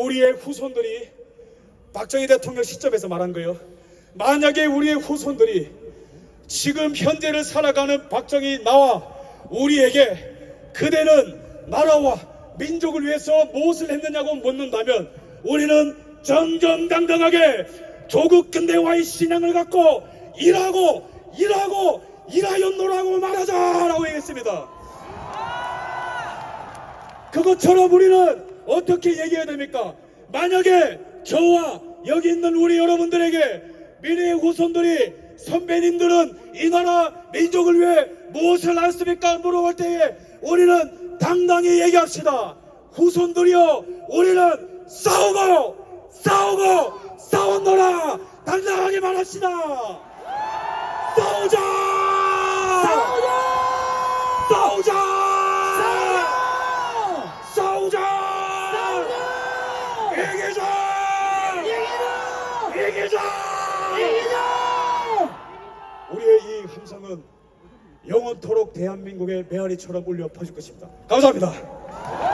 우리의 후손들이 박정희 대통령 시점에서 말한 거예요. 만약에 우리의 후손들이 지금 현재를 살아가는 박정희 나와 우리에게 그대는 나라와 민족을 위해서 무엇을 했느냐고 묻는다면 우리는 정정당당하게 조국 근대화의 신앙을 갖고 일하고 일하고 일하였노라고 말하자라고 얘기했습니다. 그것처럼 우리는 어떻게 얘기해야 됩니까? 만약에 저와 여기 있는 우리 여러분들에게 미래의 후손들이 선배님들은 이 나라 민족을 위해 무엇을 했습니까? 물어볼 때에 우리는 당당히 얘기합시다. 후손들이여 우리는 싸우고 싸우고 싸웠노라 당당하게 말합시다. 싸우자! 싸우자! 싸우자! 이기자! 이기자! 우리의 이 함성은 영원토록 대한민국의 메아리처럼 울려 퍼질 것입니다. 감사합니다.